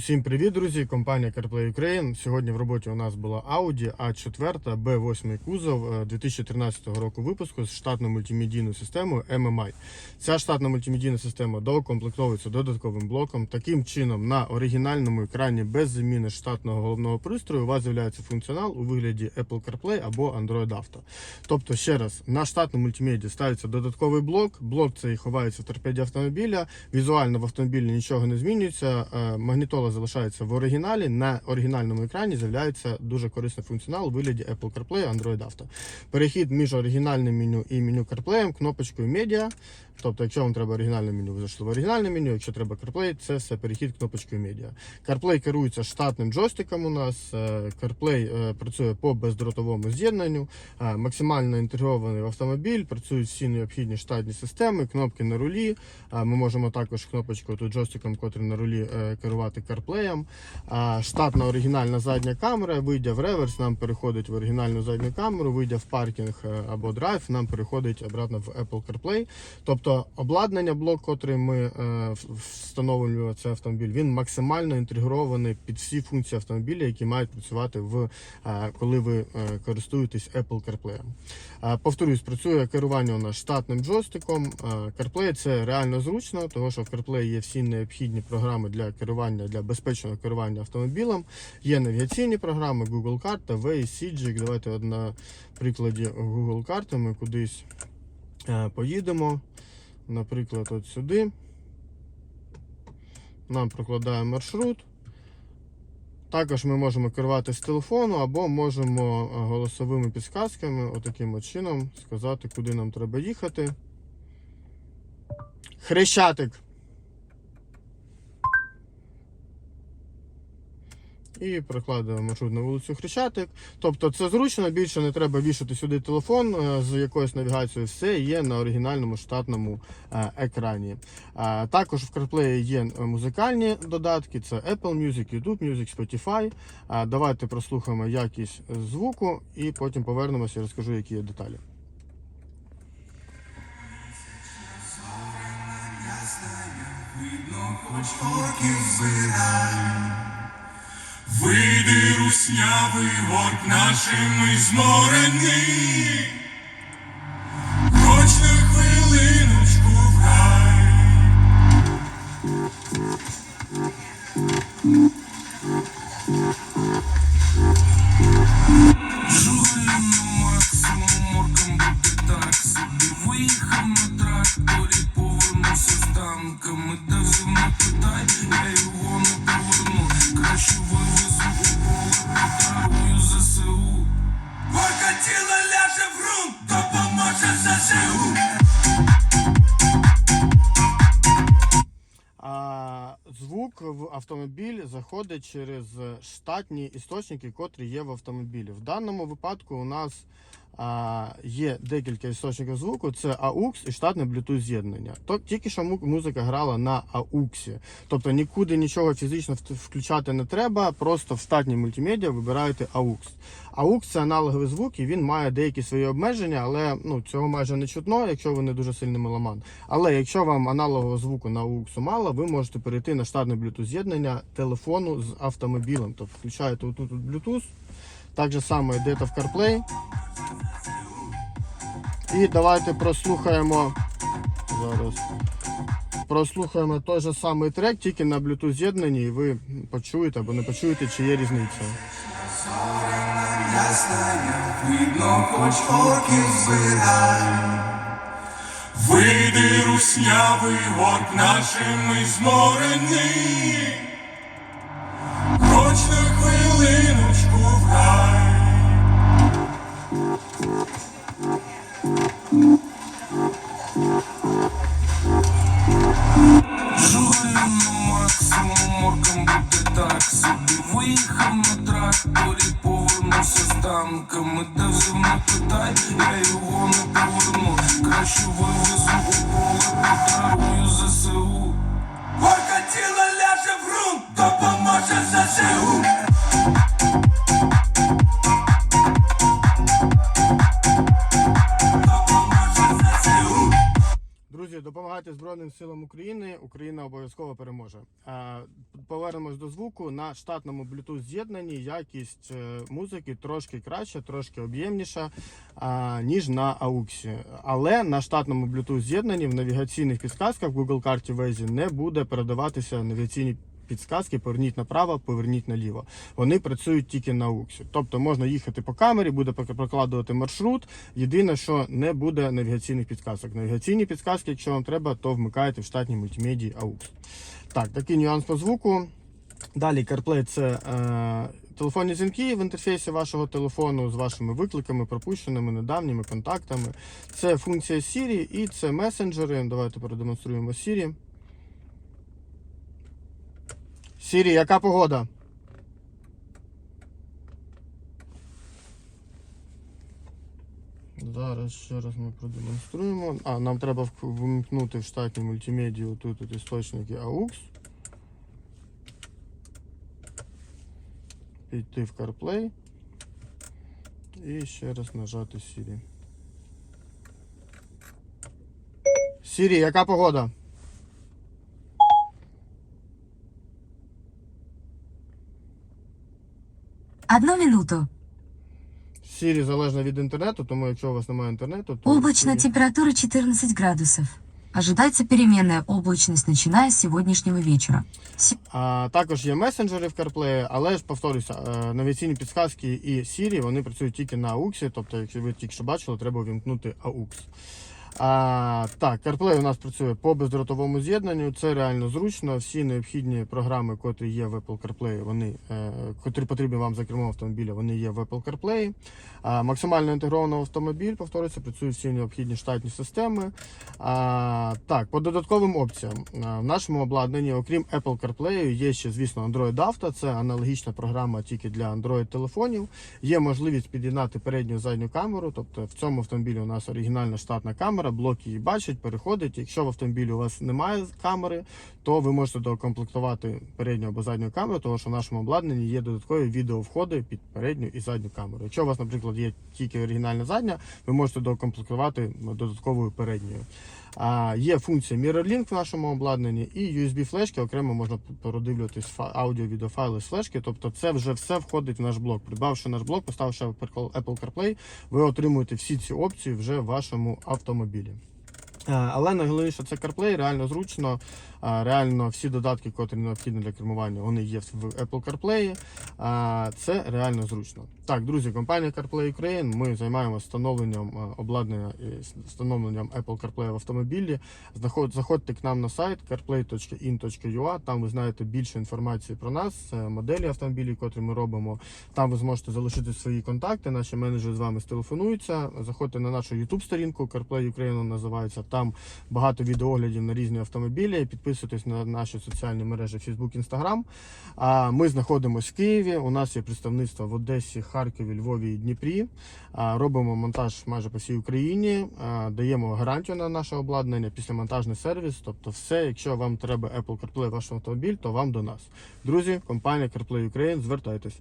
Усім привіт, друзі! Компанія CarPlay Ukraine. Сьогодні в роботі у нас була Audi A4 B8 кузов е, 2013 року випуску з штатною мультимедійною системою MMI. Ця штатна мультимедійна система доукомплектовується додатковим блоком. Таким чином, на оригінальному екрані без заміни штатного головного пристрою у вас з'являється функціонал у вигляді Apple CarPlay або Android Auto. Тобто, ще раз, на штатну мультимедію ставиться додатковий блок. Блок цей ховається в торпеді автомобіля. Візуально в автомобілі нічого не змінюється. е, Залишається в оригіналі. На оригінальному екрані з'являється дуже корисний функціонал у вигляді Apple CarPlay, Android Auto. Перехід між оригінальним меню і меню CarPlay кнопочкою медіа. Тобто, якщо вам треба оригінальне меню, ви зайшли в оригінальне меню, якщо треба CarPlay, це все перехід кнопочкою медіа. CarPlay керується штатним джойстиком у нас. е, CarPlay е, працює по бездротовому з'єднанню, е, максимально інтегрований в автомобіль, працюють всі необхідні штатні системи, кнопки на рулі. Ми можемо також кнопочкою тут джойстиком, котрий на рулі керувати CarPlay. Штатна оригінальна задня камера, вийде в реверс, нам переходить в оригінальну задню камеру, вийде в паркінг або драйв, нам переходить обратно в Apple CarPlay. Тобто обладнання блок, котрий ми е, встановлюємо цей автомобіль, він максимально інтегрований під всі функції автомобіля, які мають працювати в е, коли ви е, користуєтесь Apple CarPlay. Повторюсь, працює керування у нас штатним джойстиком. CarPlay це реально зручно, тому що в CarPlay є всі необхідні програми для керування для безпечного керування автомобілем. Є навігаційні програми Google карта, Waze, Сіджик. Давайте на прикладі Google карти ми кудись поїдемо. Наприклад, от сюди. Нам прокладає маршрут. Також ми можемо керувати з телефону або можемо е, голосовими підсказками, отаким от чином сказати, куди нам треба їхати. Хрещатик. І прокладаємо маршрут на вулицю Хрещатик. Тобто це зручно, більше не треба вішати сюди телефон е, з якоюсь навігацією. Все є на оригінальному штатному е, екрані. Е, Також в CarPlay є музикальні додатки: це Apple Music, YouTube Music, Spotify. Давайте прослухаємо якість звуку і потім повернемося і розкажу, які є деталі. Хоч орків збираю. Вийди руснявий орк нашими зморений. Звук в автомобіль заходить через штатні істочники, котрі є в автомобілі. В даному випадку у нас а, є декілька істочників звуку: це AUX і штатне Bluetooth з'єднання. То тільки що музика грала на AUX. Тобто нікуди нічого фізично включати не треба, просто в штатній мультимедіа вибираєте AUX. AUX це аналоговий звук, і він має деякі свої обмеження, але ну, цього майже не чутно, якщо ви не дуже сильний меломан. Але якщо вам аналогового звуку на AUX мало, ви можете перейти на штатне Bluetooth з'єднання телефону з автомобілем. Тобто включаєте отут от Bluetooth, так же само йдете в CarPlay. І давайте прослухаємо зараз. Прослухаємо той же самий трек, тільки на Bluetooth з'єднанні, і ви почуєте або не почуєте, чи є різниця. Вийди руснявий орк нашими зморений. Хоч тракторі, повернувся з танками. Де вже не питай, я його не поверну. Краще вивезу у поле, подарую ЗСУ. Горка тіло ляже в грунт, допоможе ЗСУ. Збройним силам України. Україна обов'язково переможе. Е, Повернемось до звуку. На штатному Bluetooth з'єднанні якість е, музики трошки краще, трошки об'ємніша, ніж на AUX. Але на штатному Bluetooth з'єднанні в навігаційних підсказках в Google карті Waze не буде передаватися навігаційні підсказки поверніть направо, поверніть наліво. Вони працюють тільки на AUX. Тобто можна їхати по камері, буде прокладувати маршрут. Єдине, що не буде навігаційних підсказок. Навігаційні підсказки, якщо вам треба, то вмикаєте в штатній мультимедії AUX. Так, такий нюанс по звуку. Далі CarPlay це е, телефонні дзвінки в інтерфейсі вашого телефону з вашими викликами, пропущеними, недавніми контактами. Це функція Siri і це месенджери. Давайте продемонструємо Siri. Siri, яка погода? Зараз ще раз ми продемонструємо. А, нам треба вимкнути в штатній мультимедію тут от істочники AUX. Піти в CarPlay. І ще раз нажати Siri. Siri, яка погода? Одну минуту. Siri залежно від інтернету, тому якщо у вас немає інтернету, то Облачная Siri- температура 14 градусов. Ожидается переменная облачность, начиная с сегодняшнего вечера. Се- А, також є месенджери в CarPlay, але ж повторюся, е, навігаційні підсказки і Siri вони працюють тільки на AUX, тобто, якщо ви тільки що бачили, треба увімкнути AUX. А, так, CarPlay у нас працює по бездротовому з'єднанню. Це реально зручно. Всі необхідні програми, котрі є в Apple CarPlay, вони, е, котрі потрібні вам за кермом автомобіля, вони є в Apple CarPlay. А, максимально інтегрований автомобіль, повторюється, працюють всі необхідні штатні системи. А, так, по додатковим опціям. В нашому обладнанні, окрім Apple CarPlay, є ще, звісно, Android Auto. Це аналогічна програма тільки для Android телефонів. Є можливість під'єднати передню і задню камеру. Тобто в цьому автомобілі у нас оригінальна штатна камера, блок її бачить, переходить. Якщо в автомобілі у вас немає камери, то ви можете докомплектувати передню або задню камеру, тому що в нашому обладнанні є додаткові відеовходи під передню і задню камеру. Якщо у вас, наприклад, є тільки оригінальна задня, ви можете докомплектувати додатковою передньою. Є функція MirrorLink в нашому обладнанні і USB-флешки. Окремо можна продивлюватись фа- аудіо-відеофайли з флешки. Тобто це вже все входить в наш блок. Придбавши наш блок, поставивши Apple CarPlay, ви отримуєте всі ці опції вже в вашому автомобілі. А, Але найголовніше це CarPlay, реально зручно. Реально всі додатки, котрі необхідні для кермування, вони є в Apple CarPlay. Це реально зручно. Так, друзі, компанія CarPlay Ukraine. Ми займаємося встановленням обладнання і встановленням Apple CarPlay в автомобілі. Заходьте к нам на сайт carplay.in.ua, Там ви знаєте більше інформації про нас, це моделі автомобілів, котрі ми робимо. Там ви зможете залишити свої контакти. Наші менеджери з вами стелефонуються. Заходьте на нашу YouTube сторінку CarPlay Ukraine називається. Там багато відеоглядів на різні автомобілі. Підписуйтесь на наші соціальні мережі Facebook, Instagram. А ми знаходимося в Києві. У нас є представництво в Одесі, Харкові, Львові і Дніпрі. Робимо монтаж майже по всій Україні. Даємо гарантію на наше обладнання, післямонтажний сервіс. Тобто, все, якщо вам треба Apple CarPlay ваш автомобіль, то вам до нас. Друзі, компанія CarPlay Ukraine, звертайтесь.